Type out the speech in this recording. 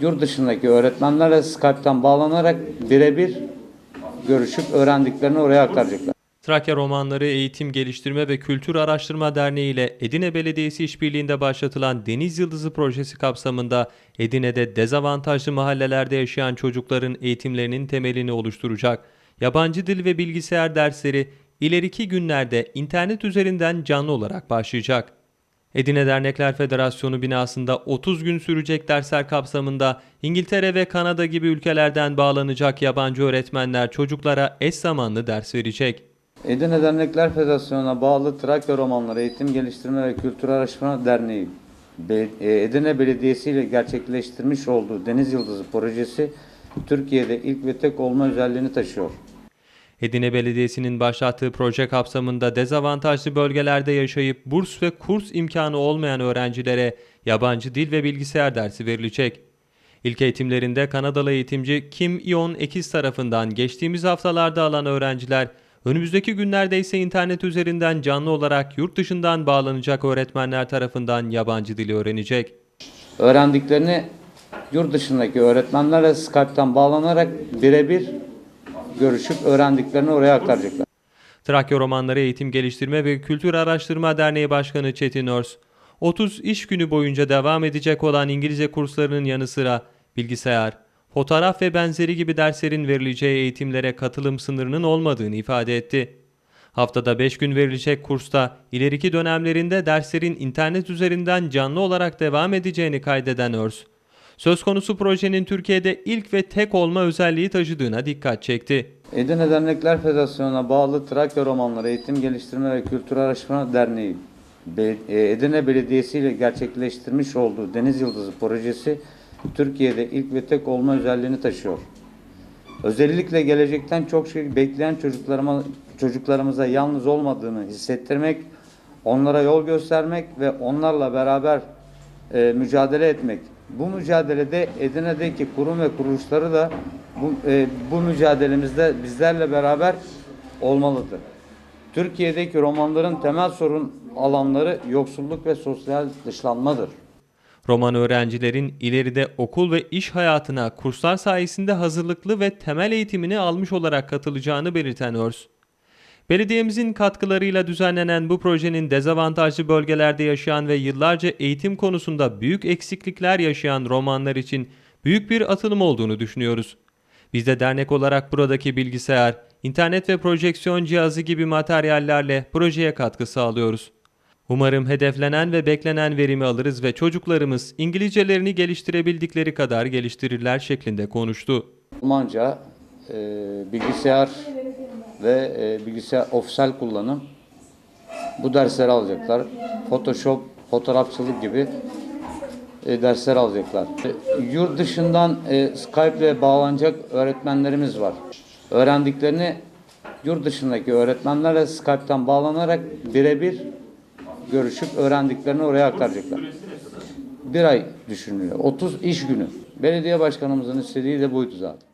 yurt dışındaki öğretmenlerle Skype'tan bağlanarak birebir görüşüp öğrendiklerini oraya aktaracaklar. Trakya Romanları Eğitim Geliştirme ve Kültür Araştırma Derneği ile Edirne Belediyesi işbirliğinde başlatılan Deniz Yıldızı projesi kapsamında Edirne'de dezavantajlı mahallelerde yaşayan çocukların eğitimlerinin temelini oluşturacak. Yabancı dil ve bilgisayar dersleri ileriki günlerde internet üzerinden canlı olarak başlayacak. Edirne Dernekler Federasyonu binasında 30 gün sürecek dersler kapsamında İngiltere ve Kanada gibi ülkelerden bağlanacak yabancı öğretmenler çocuklara eş zamanlı ders verecek. Edirne Dernekler Federasyonu'na bağlı Trakya Romanları Eğitim Geliştirme ve Kültür Araştırma Derneği, e, Edirne Belediyesi ile gerçekleştirmiş olduğu Deniz Yıldızı projesi Türkiye'de ilk ve tek olma özelliğini taşıyor. Edirne Belediyesi'nin başlattığı proje kapsamında dezavantajlı bölgelerde yaşayıp burs ve kurs imkanı olmayan öğrencilere yabancı dil ve bilgisayar dersi verilecek. İlk eğitimlerinde Kanadalı eğitimci Kim Ion Ekis tarafından geçtiğimiz haftalarda alan öğrenciler, önümüzdeki günlerde ise internet üzerinden canlı olarak yurt dışından bağlanacak öğretmenler tarafından yabancı dili öğrenecek. Öğrendiklerini yurt dışındaki öğretmenlerle Skype'tan bağlanarak birebir görüşüp öğrendiklerini oraya aktaracaklar. Trakya Romanları Eğitim Geliştirme ve Kültür Araştırma Derneği Başkanı Çetin Örs, 30 iş günü boyunca devam edecek olan İngilizce kurslarının yanı sıra bilgisayar, fotoğraf ve benzeri gibi derslerin verileceği eğitimlere katılım sınırının olmadığını ifade etti. Haftada 5 gün verilecek kursta ileriki dönemlerinde derslerin internet üzerinden canlı olarak devam edeceğini kaydeden Örs, söz konusu projenin Türkiye'de ilk ve tek olma özelliği taşıdığına dikkat çekti. Edirne Dernekler Federasyonu'na bağlı Trakya Romanları Eğitim Geliştirme ve Kültür Araştırma Derneği, e, Edirne Belediyesi ile gerçekleştirmiş olduğu Deniz Yıldızı projesi Türkiye'de ilk ve tek olma özelliğini taşıyor. Özellikle gelecekten çok şey bekleyen çocuklarıma, çocuklarımıza yalnız olmadığını hissettirmek, onlara yol göstermek ve onlarla beraber e, mücadele etmek. Bu mücadelede Edirne'deki kurum ve kuruluşları da bu, e, bu mücadelemizde bizlerle beraber olmalıdır. Türkiye'deki romanların temel sorun alanları yoksulluk ve sosyal dışlanmadır. Roman öğrencilerin ileride okul ve iş hayatına kurslar sayesinde hazırlıklı ve temel eğitimini almış olarak katılacağını belirten Örs, Belediyemizin katkılarıyla düzenlenen bu projenin dezavantajlı bölgelerde yaşayan ve yıllarca eğitim konusunda büyük eksiklikler yaşayan romanlar için büyük bir atılım olduğunu düşünüyoruz. Biz de dernek olarak buradaki bilgisayar, internet ve projeksiyon cihazı gibi materyallerle projeye katkı sağlıyoruz. Umarım hedeflenen ve beklenen verimi alırız ve çocuklarımız İngilizcelerini geliştirebildikleri kadar geliştirirler şeklinde konuştu. Almanca, e, bilgisayar ve e, bilgisayar ofisel kullanım bu dersleri alacaklar. Photoshop, fotoğrafçılık gibi e, dersler alacaklar. E, yurt dışından e, Skype ile bağlanacak öğretmenlerimiz var. Öğrendiklerini yurt dışındaki öğretmenlerle Skype'tan bağlanarak birebir görüşüp öğrendiklerini oraya aktaracaklar. Bir ay düşünülüyor. 30 iş günü. Belediye başkanımızın istediği de buydu zaten.